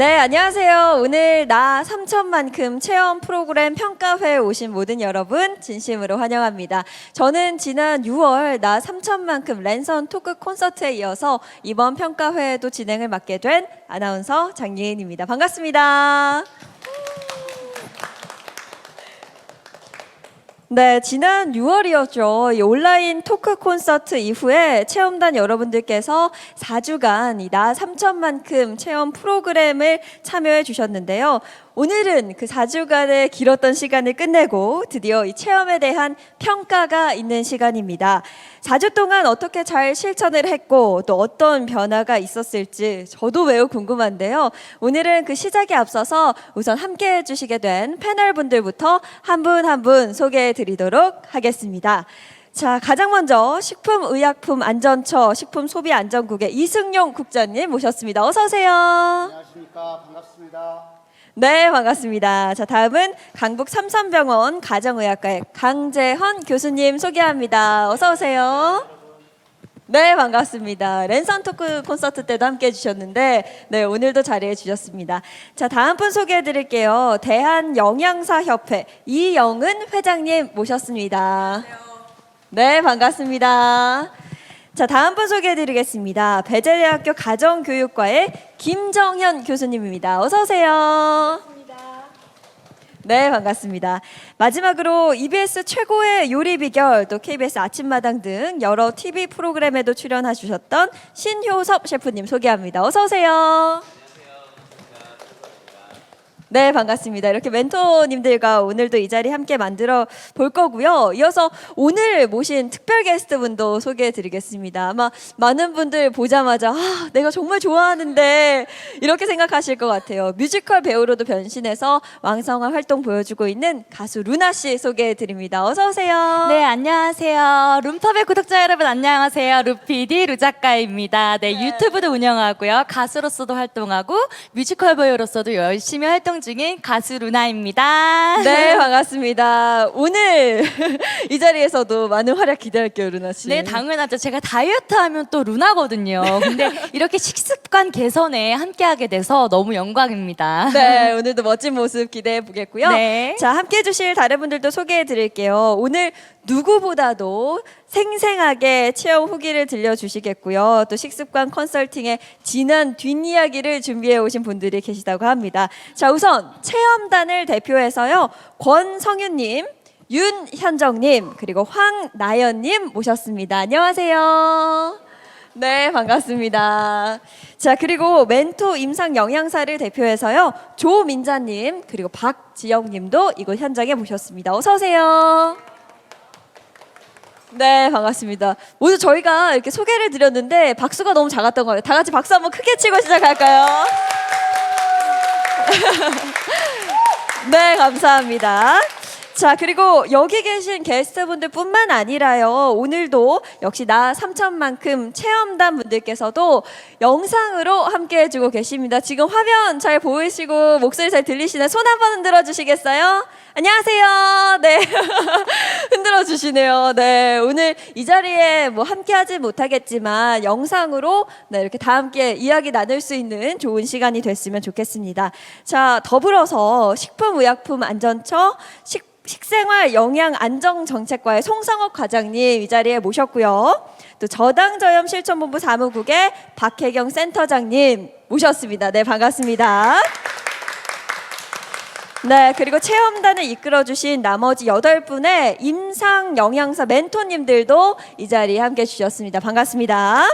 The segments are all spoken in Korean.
네, 안녕하세요. 오늘 나 3천만큼 체험 프로그램 평가회에 오신 모든 여러분 진심으로 환영합니다. 저는 지난 6월 나 3천만큼 랜선 토크 콘서트에 이어서 이번 평가회에도 진행을 맡게 된 아나운서 장예인입니다. 반갑습니다. 네, 지난 6월이었죠. 이 온라인 토크 콘서트 이후에 체험단 여러분들께서 4주간 이나 3천만큼 체험 프로그램을 참여해 주셨는데요. 오늘은 그 4주간의 길었던 시간을 끝내고 드디어 이 체험에 대한 평가가 있는 시간입니다. 4주 동안 어떻게 잘 실천을 했고 또 어떤 변화가 있었을지 저도 매우 궁금한데요. 오늘은 그 시작에 앞서서 우선 함께 해주시게 된 패널 분들부터 한 분 한 분 소개해 드리도록 하겠습니다. 자, 가장 먼저 식품의약품안전처 식품소비안전국의 이승용 국장님 모셨습니다. 어서 오세요. 안녕하십니까 반갑습니다. 네, 반갑습니다. 자, 다음은 강북 삼성병원 가정의학과의 강재헌 교수님 소개합니다. 어서 오세요. 네, 반갑습니다. 랜선 토크 콘서트 때도 함께 해주셨는데, 네, 오늘도 자리해 주셨습니다. 자, 다음 분 소개해 드릴게요. 대한영양사협회 이영은 회장님 모셨습니다. 네, 반갑습니다. 자, 다음 분 소개해 드리겠습니다. 배재대학교 가정교육과의 김정현 교수님입니다. 어서 오세요. 네, 반갑습니다. 마지막으로 EBS 최고의 요리 비결, 또 KBS 아침마당 등 여러 TV 프로그램에도 출연해 주셨던 신효섭 셰프님 소개합니다. 어서 오세요. 네, 반갑습니다. 이렇게 멘토님들과 오늘도 이 자리 함께 만들어 볼 거고요. 이어서 오늘 모신 특별 게스트분도 소개해 드리겠습니다. 아마 많은 분들 보자마자 아, 내가 정말 좋아하는데 이렇게 생각하실 것 같아요. 뮤지컬 배우로도 변신해서 왕성한 활동 보여주고 있는 가수 루나 씨 소개해 드립니다. 어서 오세요. 네, 안녕하세요. 룸팝의 구독자 여러분 안녕하세요. 루피디 루작가입니다. 네, 유튜브도 운영하고요. 가수로서도 활동하고 뮤지컬 배우로서도 열심히 활동 중인 가수 루나입니다. 네, 반갑습니다. 오늘 이 자리에서도 많은 활약 기대할게요, 루나 씨. 네, 당연하죠. 제가 다이어트 하면 또 루나거든요. 근데 이렇게 식습관 개선에 함께하게 돼서 너무 영광입니다. 네, 오늘도 멋진 모습 기대해 보겠고요. 네. 자, 함께 해주실 다른 분들도 소개해 드릴게요. 오늘 누구보다도 생생하게 체험 후기를 들려주시겠고요. 또 식습관 컨설팅의 진한 뒷이야기를 준비해 오신 분들이 계시다고 합니다. 자, 우선 체험단을 대표해서요. 권성윤님, 윤현정님, 그리고 황나연님 모셨습니다. 안녕하세요. 네, 반갑습니다. 자, 그리고 멘토 임상 영양사를 대표해서요. 조민자님, 그리고 박지영님도 이곳 현장에 모셨습니다. 어서 오세요. 네, 반갑습니다. 모두 저희가 이렇게 소개를 드렸는데 박수가 너무 작았던 거예요. 다 같이 박수 한번 크게 치고 시작할까요? 네, 감사합니다. 자, 그리고 여기 계신 게스트분들뿐만 아니라요. 오늘도 역시 나 3천만큼 체험단 분들께서도 영상으로 함께 해주고 계십니다. 지금 화면 잘 보이시고 목소리 잘 들리시나요? 손 한번 흔들어 주시겠어요? 안녕하세요. 네. 흔들어 주시네요. 네. 오늘 이 자리에 뭐 함께 하지 못하겠지만 영상으로 네, 이렇게 다 함께 이야기 나눌 수 있는 좋은 시간이 됐으면 좋겠습니다. 자, 더불어서 식품의약품 안전처 식 식생활 영양 안정 정책과의 송성업 과장님 이 자리에 모셨고요. 또 저당 저염 실천본부 사무국의 박혜경 센터장님 모셨습니다. 네, 반갑습니다. 네, 그리고 체험단을 이끌어주신 나머지 여덟 분의 임상 영양사 멘토님들도 이 자리에 함께 해주셨습니다. 반갑습니다.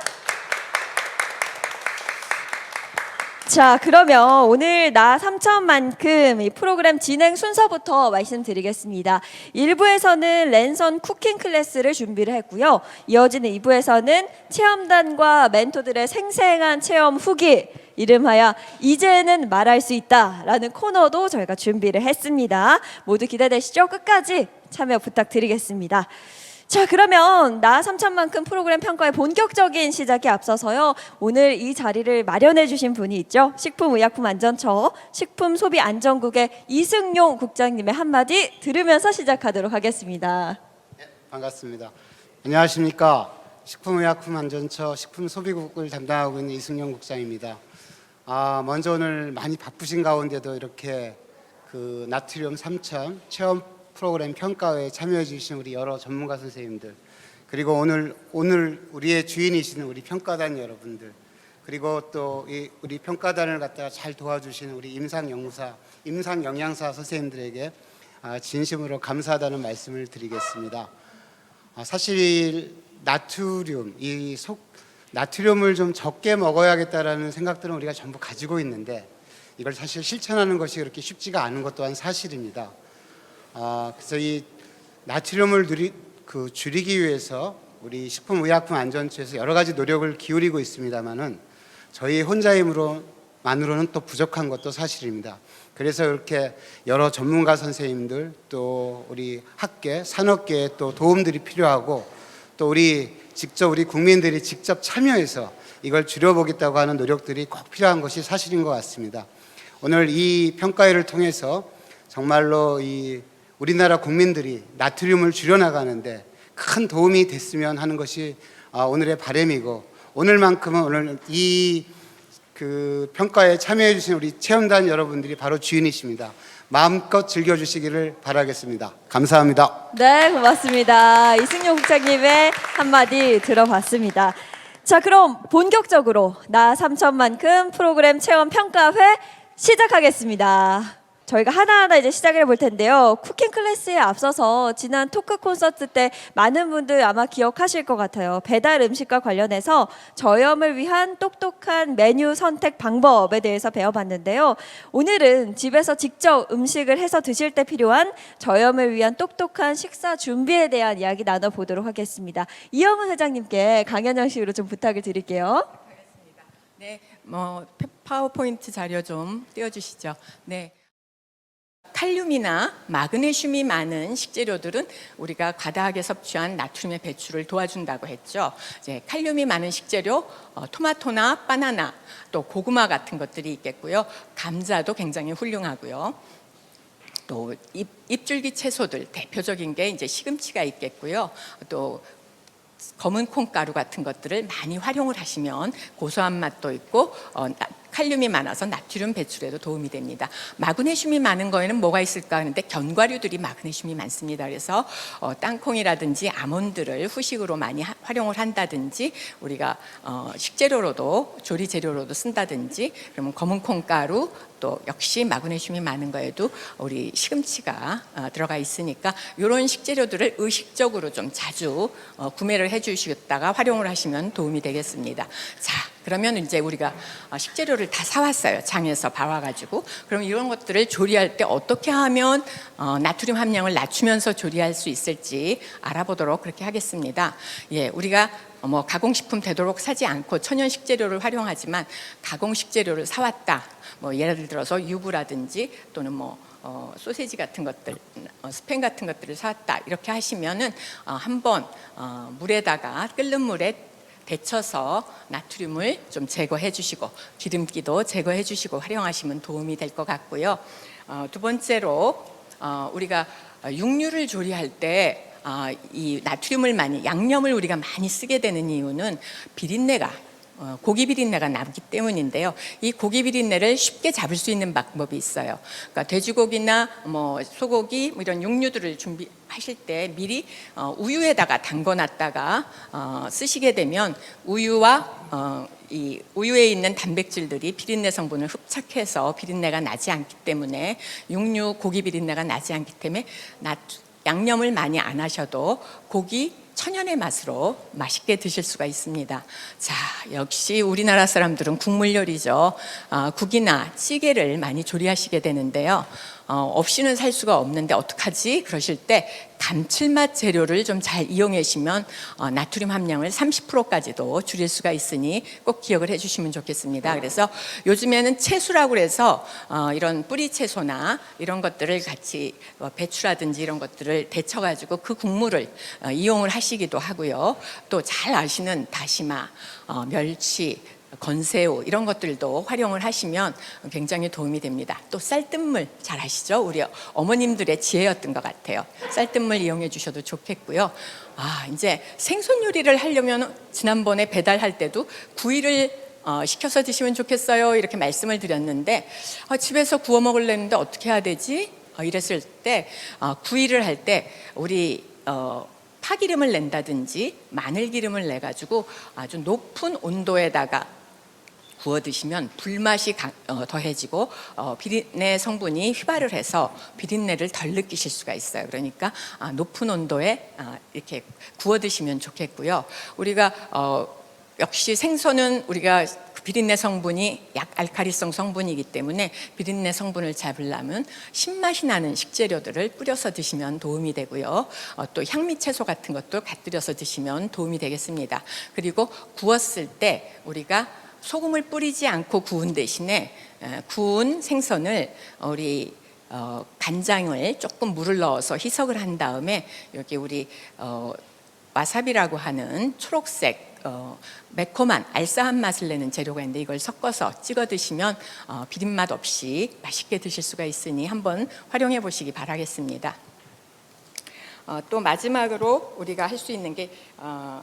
자, 그러면 오늘 나 3천만큼 이 프로그램 진행 순서부터 말씀드리겠습니다. 1부에서는 랜선 쿠킹 클래스를 준비를 했고요. 이어지는 2부에서는 체험단과 멘토들의 생생한 체험 후기 이름하여 이제는 말할 수 있다라는 코너도 저희가 준비를 했습니다. 모두 기대되시죠? 끝까지 참여 부탁드리겠습니다. 자, 그러면 나 3천만큼 프로그램 평가의 본격적인 시작에 앞서서요. 오늘 이 자리를 마련해 주신 분이 있죠. 식품의약품안전처 식품소비안전국의 이승용 국장님의 한마디 들으면서 시작하도록 하겠습니다. 반갑습니다. 안녕하십니까 식품의약품안전처 식품소비국을 담당하고 있는 이승용 국장입니다. 아, 먼저 오늘 많이 바쁘신 가운데도 이렇게 그 나트륨 3천 체험 프로그램 평가회에 참여해 주신 우리 여러 전문가 선생님들 그리고 오늘 오늘 우리의 주인이시는 우리 평가단 여러분들 그리고 또이 우리 평가단을 갖다가 잘 도와주시는 우리 임상 연구사, 임상 영양사 선생님들에게 아, 진심으로 감사하다는 말씀을 드리겠습니다. 아, 사실 나트륨 이 속 나트륨을 좀 적게 먹어야겠다라는 생각들은 우리가 전부 가지고 있는데 이걸 사실 실천하는 것이 그렇게 쉽지가 않은 것 또한 사실입니다. 아, 그래서 이 나트륨을 누리, 그 줄이기 위해서 우리 식품의약품안전처에서 여러 가지 노력을 기울이고 있습니다만은 저희 혼자 힘으로 만으로는 또 부족한 것도 사실입니다. 그래서 이렇게 여러 전문가 선생님들 또 우리 학계, 산업계에 또 도움들이 필요하고 또 우리 직접 우리 국민들이 직접 참여해서 이걸 줄여보겠다고 하는 노력들이 꼭 필요한 것이 사실인 것 같습니다. 오늘 이 평가회를 통해서 정말로 이 우리나라 국민들이 나트륨을 줄여나가는데 큰 도움이 됐으면 하는 것이 아, 오늘의 바람이고 오늘만큼은 오늘 이 그 평가에 참여해 주신 우리 체험단 여러분들이 바로 주인이십니다. 마음껏 즐겨주시기를 바라겠습니다. 감사합니다. 네, 고맙습니다. 이승용 국장님의 한마디 들어봤습니다. 자, 그럼 본격적으로 나 삼천만큼 프로그램 체험 평가회 시작하겠습니다. 저희가 하나하나 이제 시작을 해볼 텐데요. 쿠킹 클래스에 앞서서 지난 토크 콘서트 때 많은 분들 아마 기억하실 것 같아요. 배달 음식과 관련해서 저염을 위한 똑똑한 메뉴 선택 방법에 대해서 배워봤는데요. 오늘은 집에서 직접 음식을 해서 드실 때 필요한 저염을 위한 똑똑한 식사 준비에 대한 이야기 나눠보도록 하겠습니다. 이영은 회장님께 강연 형식으로 좀 부탁을 드릴게요. 네, 뭐 파워포인트 자료 좀 띄워주시죠. 네. 칼륨이나 마그네슘이 많은 식재료들은 우리가 과다하게 섭취한 나트륨의 배출을 도와준다고 했죠. 이제 칼륨이 많은 식재료, 어, 토마토나 바나나, 또 고구마 같은 것들이 있겠고요. 감자도 굉장히 훌륭하고요. 또 잎, 잎줄기 채소들 대표적인 게 이제 시금치가 있겠고요. 또 검은 콩가루 같은 것들을 많이 활용을 하시면 고소한 맛도 있고 어, 나- 칼륨이 많아서 나트륨 배출에도 도움이 됩니다. 마그네슘이 많은 거에는 뭐가 있을까 하는데 견과류들이 마그네슘이 많습니다. 그래서 어, 땅콩이라든지 아몬드를 후식으로 많이 하- 활용을 한다든지 우리가 어, 식재료로도 조리 재료로도 쓴다든지 그러면 검은 콩가루 또 역시 마그네슘이 많은 거에도 우리 시금치가 어, 들어가 있으니까 이런 식재료들을 의식적으로 좀 자주 어, 구매를 해주시다가 활용을 하시면 도움이 되겠습니다. 자, 그러면 이제 우리가 어, 식재료를 다 사왔어요. 장에서 봐와가지고 그럼 이런 것들을 조리할 때 어떻게 하면 어, 나트륨 함량을 낮추면서 조리할 수 있을지 알아보도록 그렇게 하겠습니다. 예, 우리가 어, 뭐 가공식품 되도록 사지 않고 천연 식재료를 활용하지만 가공 식재료를 사왔다. 뭐 예를 들어서 유부라든지 또는 뭐 어, 소세지 같은 것들, 어, 스팸 같은 것들을 사왔다 이렇게 하시면은 어, 한번 어, 물에다가 끓는 물에 데쳐서 나트륨을 좀 제거해 주시고 기름기도 제거해 주시고 활용하시면 도움이 될 것 같고요. 어, 두 번째로 어, 우리가 육류를 조리할 때 아, 이 나트륨을 많이 양념을 우리가 많이 쓰게 되는 이유는 비린내가 어, 고기 비린내가 나기 때문인데요. 이 고기 비린내를 쉽게 잡을 수 있는 방법이 있어요. 그러니까 돼지고기나 뭐 소고기 뭐 이런 육류들을 준비하실 때 미리 어, 우유에다가 담궈놨다가 어, 쓰시게 되면 우유와 어, 이 우유에 있는 단백질들이 비린내 성분을 흡착해서 비린내가 나지 않기 때문에 육류 고기 비린내가 나지 않기 때문에 나 양념을 많이 안 하셔도 고기 천연의 맛으로 맛있게 드실 수가 있습니다. 자, 역시 우리나라 사람들은 국물 요리죠. 어, 국이나 찌개를 많이 조리하시게 되는데요. 어, 없이는 살 수가 없는데 어떡하지? 그러실 때 감칠맛 재료를 좀 잘 이용하시면 어, 나트륨 함량을 30%까지도 줄일 수가 있으니 꼭 기억을 해주시면 좋겠습니다. 그래서 요즘에는 채소라고 해서 어, 이런 뿌리 채소나 이런 것들을 같이 어, 배추라든지 이런 것들을 데쳐가지고 그 국물을 어, 이용을 하시기도 하고요. 또 잘 아시는 다시마, 어, 멸치, 건새우 이런 것들도 활용을 하시면 굉장히 도움이 됩니다. 또 쌀뜨물 잘 아시죠? 우리 어머님들의 지혜였던 것 같아요. 쌀뜨물 이용해 주셔도 좋겠고요. 아 이제 생선 요리를 하려면 지난번에 배달할 때도 구이를 어, 시켜서 드시면 좋겠어요. 이렇게 말씀을 드렸는데 어, 집에서 구워 먹으려는데 어떻게 해야 되지? 어, 이랬을 때 어, 구이를 할 때 우리 어, 파기름을 낸다든지 마늘 기름을 내 가지고 아주 높은 온도에다가 구워 드시면 불맛이 강- 어, 더해지고 어, 비린내 성분이 휘발을 해서 비린내를 덜 느끼실 수가 있어요. 그러니까 아, 높은 온도에 아, 이렇게 구워 드시면 좋겠고요. 우리가 어, 역시 생선은 우리가 그 비린내 성분이 약 알카리성 성분이기 때문에 비린내 성분을 잡으려면 신맛이 나는 식재료들을 뿌려서 드시면 도움이 되고요. 어, 또 향미 채소 같은 것도 곁들여서 드시면 도움이 되겠습니다. 그리고 구웠을 때 우리가 소금을 뿌리지 않고 구운 대신에 에, 구운 생선을 우리 어, 간장을 조금 물을 넣어서 희석을 한 다음에 여기 우리 어, 와사비라고 하는 초록색 어, 매콤한 알싸한 맛을 내는 재료가 있는데 이걸 섞어서 찍어 드시면 어, 비린맛 없이 맛있게 드실 수가 있으니 한번 활용해 보시기 바라겠습니다. 어, 또 마지막으로 우리가 할 수 있는 게 어,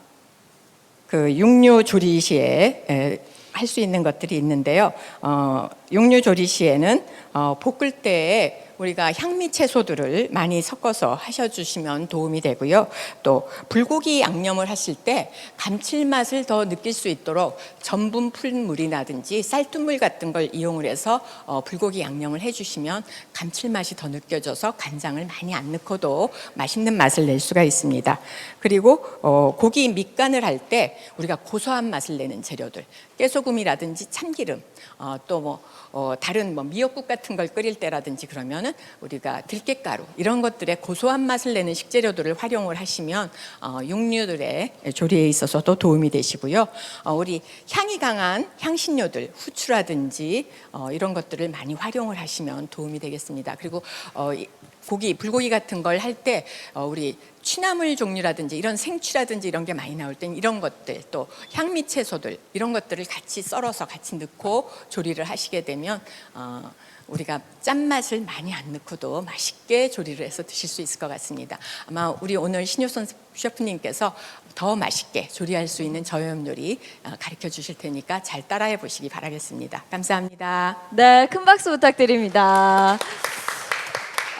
그 육류 조리 시에 할 수 있는 것들이 있는데요. 어, 육류 조리 시에는 어, 볶을 때에 우리가 향미 채소들을 많이 섞어서 하셔주시면 도움이 되고요. 또 불고기 양념을 하실 때 감칠맛을 더 느낄 수 있도록 전분 풀물이라든지 쌀뜨물 같은 걸 이용을 해서 어, 불고기 양념을 해주시면 감칠맛이 더 느껴져서 간장을 많이 안 넣고도 맛있는 맛을 낼 수가 있습니다. 그리고 어, 고기 밑간을 할 때 우리가 고소한 맛을 내는 재료들 깨소금이라든지 참기름 어, 또뭐 어, 다른 뭐 미역국 같은 걸 끓일 때라든지 그러면은 우리가 들깨가루 이런 것들의 고소한 맛을 내는 식재료들을 활용을 하시면 어, 육류들의 조리에 있어서도 도움이 되시고요. 어, 우리 향이 강한 향신료들 후추라든지 어, 이런 것들을 많이 활용을 하시면 도움이 되겠습니다. 그리고 어, 이 고기 불고기 같은 걸 할 때 어, 우리 취나물 종류라든지 이런 생취라든지 이런 게 많이 나올 땐 이런 것들 또 향미 채소들 이런 것들을 같이 썰어서 같이 넣고 조리를 하시게 되면 어, 우리가 짠맛을 많이 안 넣고도 맛있게 조리를 해서 드실 수 있을 것 같습니다. 아마 우리 오늘 신효선 셰프님께서 더 맛있게 조리할 수 있는 저염 요리 어, 가르쳐 주실 테니까 잘 따라해 보시기 바라겠습니다. 감사합니다. 네, 큰 박수 부탁드립니다.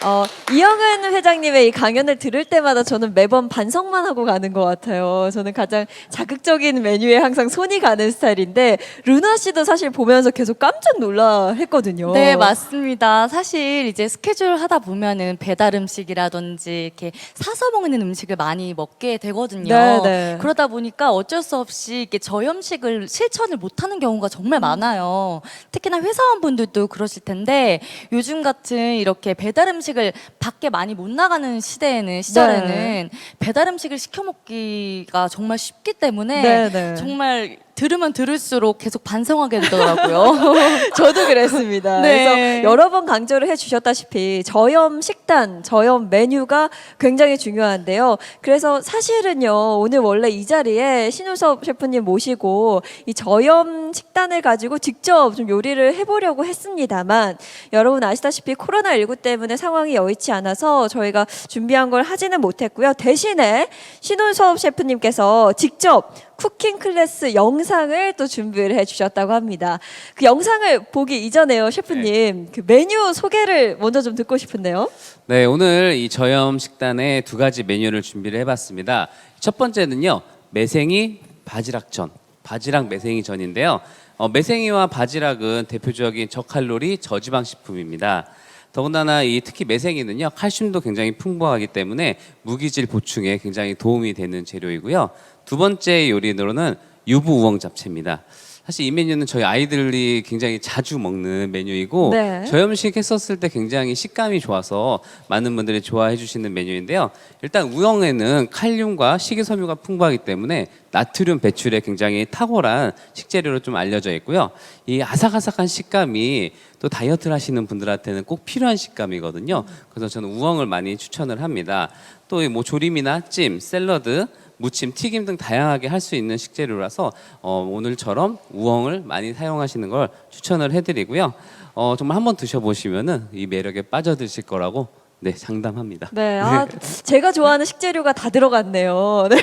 어, 이영은 회장님의 이 강연을 들을 때마다 저는 매번 반성만 하고 가는 것 같아요. 저는 가장 자극적인 메뉴에 항상 손이 가는 스타일인데 루나 씨도 사실 보면서 계속 깜짝 놀라 했거든요. 네, 맞습니다. 사실 이제 스케줄 하다 보면은 배달 음식이라든지 이렇게 사서 먹는 음식을 많이 먹게 되거든요. 네, 네. 그러다 보니까 어쩔 수 없이 이렇게 저염식을 실천을 못하는 경우가 정말 많아요. 특히나 회사원분들도 그러실 텐데 요즘 같은 이렇게 배달 음식 을 밖에 많이 못 나가는 시대에는 시절에는 네. 배달 음식을 시켜 먹기가 정말 쉽기 때문에 네, 네. 정말 들으면 들을수록 계속 반성하게 되더라고요. 저도 그랬습니다. 네. 그래서 여러 번 강조를 해주셨다시피 저염 식단, 저염 메뉴가 굉장히 중요한데요. 그래서 사실은요 오늘 원래 이 자리에 신우섭 셰프님 모시고 이 저염 식단을 가지고 직접 좀 요리를 해보려고 했습니다만 여러분 아시다시피 코로나 19 때문에 상황이 여의치 않아서 저희가 준비한 걸 하지는 못했고요. 대신에 신우섭 셰프님께서 직접 쿠킹 클래스 영상을 또 준비를 해주셨다고 합니다. 그 영상을 보기 이전에요, 셰프님. 그 메뉴 소개를 먼저 좀 듣고 싶은데요. 네, 오늘 이 저염 식단에 두 가지 메뉴를 준비를 해봤습니다. 첫 번째는요, 매생이 바지락전, 바지락 매생이 전인데요. 어, 매생이와 바지락은 대표적인 저칼로리 저지방 식품입니다. 더군다나 이 특히 매생이는요 칼슘도 굉장히 풍부하기 때문에 무기질 보충에 굉장히 도움이 되는 재료이고요. 두 번째 요리로는 유부 우엉 잡채입니다. 사실 이 메뉴는 저희 아이들이 굉장히 자주 먹는 메뉴이고 네. 저염식 했었을 때 굉장히 식감이 좋아서 많은 분들이 좋아해 주시는 메뉴인데요. 일단 우엉에는 칼륨과 식이섬유가 풍부하기 때문에 나트륨 배출에 굉장히 탁월한 식재료로 좀 알려져 있고요. 이 아삭아삭한 식감이 또 다이어트를 하시는 분들한테는 꼭 필요한 식감이거든요. 그래서 저는 우엉을 많이 추천을 합니다. 또 뭐 조림이나 찜, 샐러드 무침, 튀김 등 다양하게 할 수 있는 식재료라서 어, 오늘처럼 우엉을 많이 사용하시는 걸 추천을 해드리고요. 어, 정말 한번 드셔보시면은 이 매력에 빠져드실 거라고 네, 상담합니다. 네, 아, 제가 좋아하는 식재료가 다 들어갔네요. 네,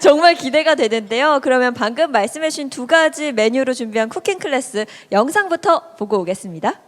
정말 기대가 되는데요. 그러면 방금 말씀해주신 두 가지 메뉴로 준비한 쿠킹 클래스 영상부터 보고 오겠습니다.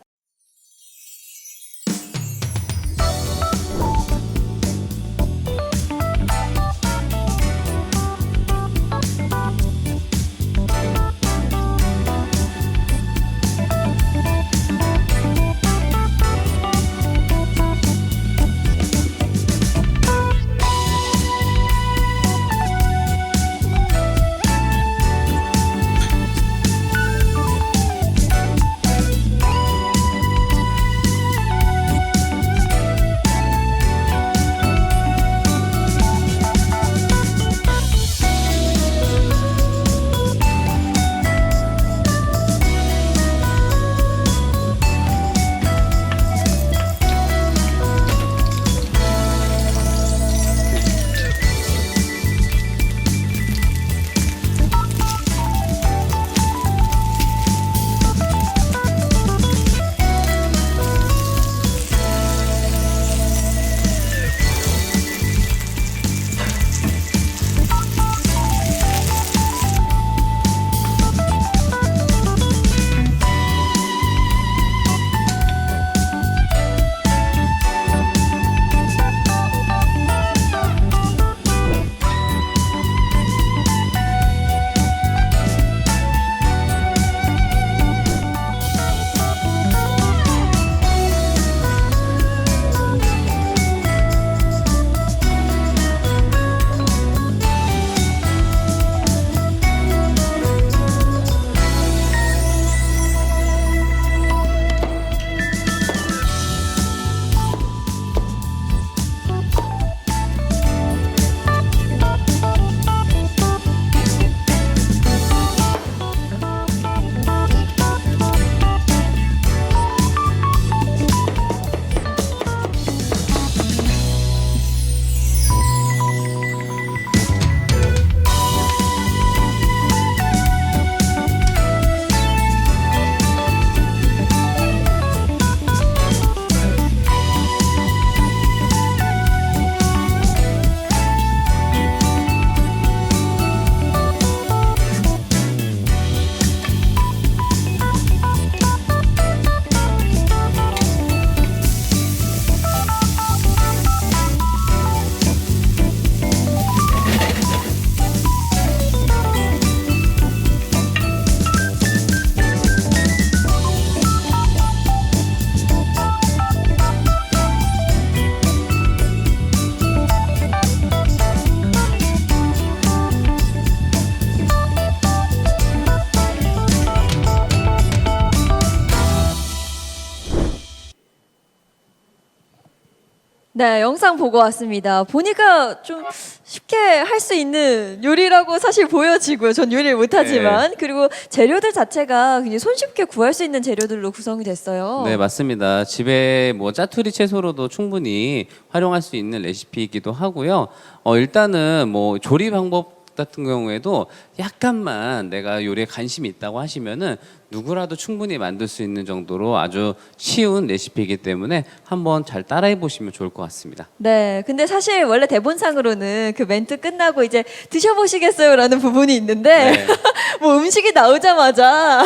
네, 영상 보고 왔습니다. 보니까 좀 쉽게 할 수 있는 요리라고 사실 보여지고요. 전 요리를 못하지만 그리고 재료들 자체가 굉장히 손쉽게 구할 수 있는 재료들로 구성이 됐어요. 네, 맞습니다. 집에 뭐 짜투리 채소로도 충분히 활용할 수 있는 레시피이기도 하고요. 어, 일단은 뭐 조리 방법 같은 경우에도 약간만 내가 요리에 관심이 있다고 하시면은 누구라도 충분히 만들 수 있는 정도로 아주 쉬운 레시피이기 때문에 한번 잘 따라해 보시면 좋을 것 같습니다. 네, 근데 사실 원래 대본상으로는 그 멘트 끝나고 이제 드셔보시겠어요라는 부분이 있는데 네. 뭐 음식이 나오자마자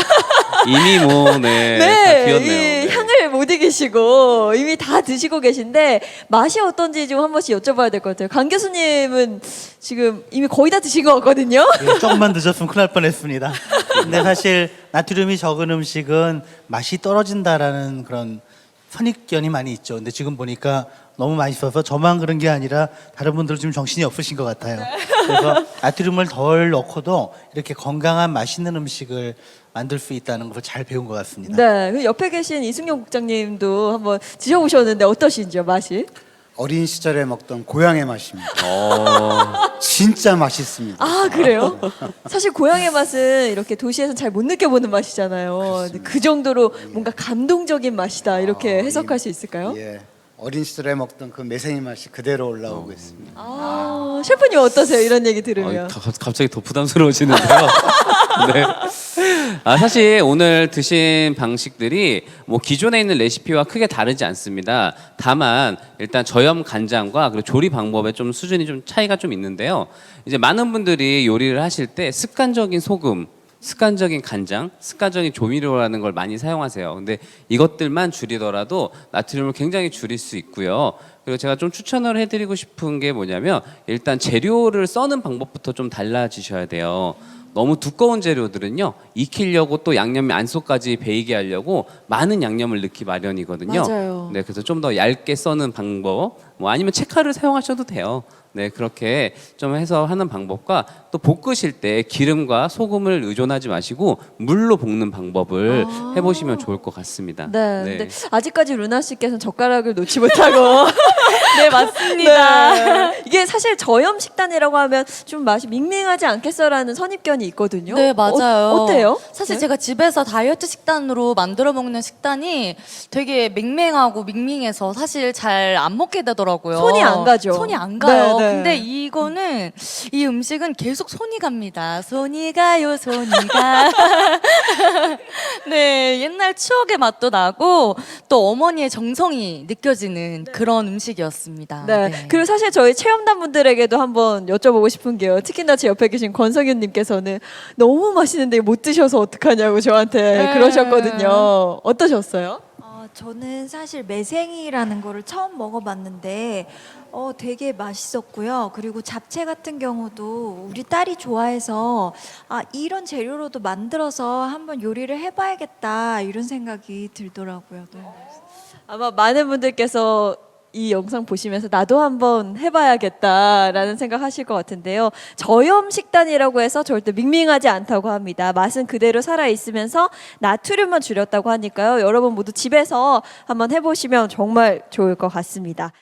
이미 뭐 네, 다 네, 비었네요. 이 네. 향을 못 이기시고 이미 다 드시고 계신데 맛이 어떤지 좀 한 번씩 여쭤봐야 될 것 같아요. 강 교수님은 지금 이미 거의 다 드신 것 같거든요. 예, 조금만 늦었으면 큰일 날 뻔했습니다. 근데 사실 나트륨이 적은 음식은 맛이 떨어진다라는 그런 선입견이 많이 있죠. 근데 지금 보니까 너무 맛있어서 저만 그런 게 아니라 다른 분들 좀 정신이 없으신 것 같아요. 그래서 나트륨을 덜 넣고도 이렇게 건강한 맛있는 음식을 만들 수 있다는 걸 잘 배운 것 같습니다. 네, 그 옆에 계신 이승용 국장님도 한번 드셔보셨는데 어떠신지요, 맛이? 어린 시절에 먹던 고향의 맛입니다. 어, 진짜 맛있습니다. 아 그래요? 사실 고향의 맛은 이렇게 도시에서 잘 못 느껴보는 맛이잖아요. 근데 그 정도로 뭔가 감동적인 맛이다 이렇게 해석할 수 있을까요? 예. 어린 시절에 먹던 그 매생이 맛이 그대로 올라오고 있습니다. 아 셰프님 어떠세요? 이런 얘기 어, 들으면? 가- 갑자기 더 부담스러워지는데요. 네. 아, 사실 오늘 드신 방식들이 뭐 기존에 있는 레시피와 크게 다르지 않습니다. 다만 일단 저염 간장과 그리고 조리 방법에 좀 수준이 좀 차이가 좀 있는데요. 이제 많은 분들이 요리를 하실 때 습관적인 소금 습관적인 간장, 습관적인 조미료라는 걸 많이 사용하세요. 근데 이것들만 줄이더라도 나트륨을 굉장히 줄일 수 있고요. 그리고 제가 좀 추천을 해드리고 싶은 게 뭐냐면 일단 재료를 써는 방법부터 좀 달라지셔야 돼요. 너무 두꺼운 재료들은요 익히려고 또 양념이 안속까지 배이게 하려고 많은 양념을 넣기 마련이거든요. 맞아요. 네, 그래서 좀 더 얇게 써는 방법, 뭐 아니면 체카를 사용하셔도 돼요. 네, 그렇게 좀 해서 하는 방법과 또 볶으실 때 기름과 소금을 의존하지 마시고 물로 볶는 방법을 해보시면 좋을 것 같습니다. 아. 네. 근데 아직까지 루나 씨께서는 젓가락을 놓지 못하고 네, 맞습니다. 네. 이게 사실 저염 식단이라고 하면 좀 맛이 밍밍하지 않겠어라는 선입견이 있거든요. 네, 맞아요. 어, 때요 사실 제가 집에서 다이어트 식단으로 만들어 먹는 식단이 되게 맹맹하고 밍밍해서 사실 잘 안 먹게 되더라고요. 손이 안 가죠. 손이 안 가요. 네, 네. 근데 이거는 이 음식은 계속 손이 갑니다. 손이 가요, 손이 가. 네, 옛날 추억의 맛도 나고 또 어머니의 정성이 느껴지는 그런 음식이었습니다. 네. 그리고 사실 저희 체험단 분들에게도 한번 여쭤보고 싶은 게요. 특히나 제 옆에 계신 권성윤님께서는 너무 맛있는데 못 드셔서 어떡하냐고 저한테 네. 그러셨거든요. 어떠셨어요? 어, 저는 사실 매생이라는 거를 처음 먹어봤는데 어, 되게 맛있었고요. 그리고 잡채 같은 경우도 우리 딸이 좋아해서 아, 이런 재료로도 만들어서 한번 요리를 해봐야겠다 이런 생각이 들더라고요. 네. 아마 많은 분들께서 이 영상 보시면서 나도 한번 해봐야겠다라는 생각하실 것 같은데요. 저염 식단이라고 해서 절대 밍밍하지 않다고 합니다. 맛은 그대로 살아 있으면서 나트륨만 줄였다고 하니까요. 여러분 모두 집에서 한번 해보시면 정말 좋을 것 같습니다.